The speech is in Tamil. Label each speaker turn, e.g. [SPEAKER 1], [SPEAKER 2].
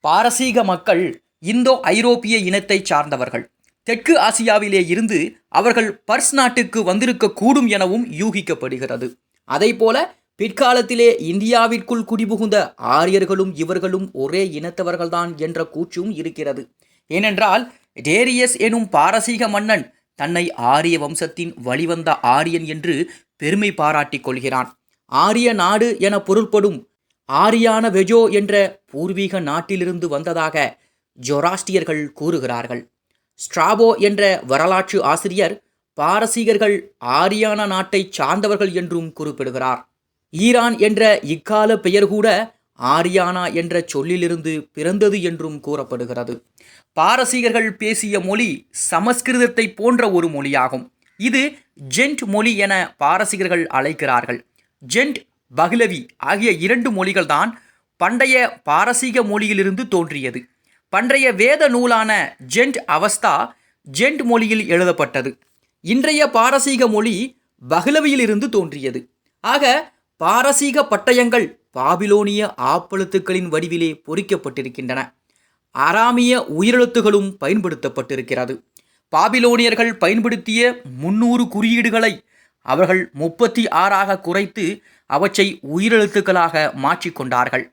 [SPEAKER 1] பாரசீக மக்கள் இந்தோ ஐரோப்பிய இனத்தைச் சார்ந்தவர்கள். தெற்கு ஆசியாவிலே இருந்து அவர்கள் பர்ஸ் நாட்டுக்கு வந்திருக்கக்கூடும் எனவும் யூகிக்கப்படுகிறது. அதைப்போல பிற்காலத்திலே இந்தியாவிற்குள் குடிபுகுந்த ஆரியர்களும் இவர்களும் ஒரே இனத்தவர்கள்தான் என்ற கூற்றும் இருக்கிறது. ஏனென்றால் டேரியஸ் எனும் பாரசீக மன்னன் தன்னை ஆரிய வம்சத்தின் வழிவந்த ஆரியன் என்று பெருமை பாராட்டிக் கொள்கிறான். ஆரிய நாடு என பொருள்படும் ஆரியான வெஜோ என்ற பூர்வீக நாட்டிலிருந்து வந்ததாக ஜொராஸ்டியர்கள் கூறுகிறார்கள். ஸ்ட்ராபோ என்ற வரலாற்று ஆசிரியர் பாரசீகர்கள் ஆரியான நாட்டைச் சார்ந்தவர்கள் என்றும் குறிப்பிடுகிறார். ஈரான் என்ற இக்கால பெயர் கூட ஆரியானா என்ற சொல்லிலிருந்து பிறந்தது என்றும் கூறப்படுகிறது. பாரசீகர்கள் பேசிய மொழி சமஸ்கிருதத்தை போன்ற ஒரு மொழியாகும். இது ஜென்ட் மொழி என பாரசீகர்கள் அழைக்கிறார்கள். ஜென்ட் பஹ்லவி ஆகிய இரண்டு மொழிகள்தான் பண்டைய பாரசீக மொழியிலிருந்து தோன்றியது. பண்டைய வேத நூலான ஜென்ட் அவஸ்தா ஜென்ட் மொழியில் எழுதப்பட்டது. இன்றைய பாரசீக மொழி பஹ்லவியிலிருந்து தோன்றியது. ஆக பாரசீக பட்டயங்கள் பாபிலோனிய ஆப்பெழுத்துக்களின் வடிவிலே பொறிக்கப்பட்டிருக்கின்றன. அராமிய உயிரெழுத்துகளும் பயன்படுத்தப்பட்டிருக்கிறது. பாபிலோனியர்கள் பயன்படுத்திய முன்னூறு குறியீடுகளை அவர்கள் முப்பத்தி ஆறாக குறைத்து அவற்றை உயிரெழுத்துக்களாக மாற்றிக்கொண்டார்கள்.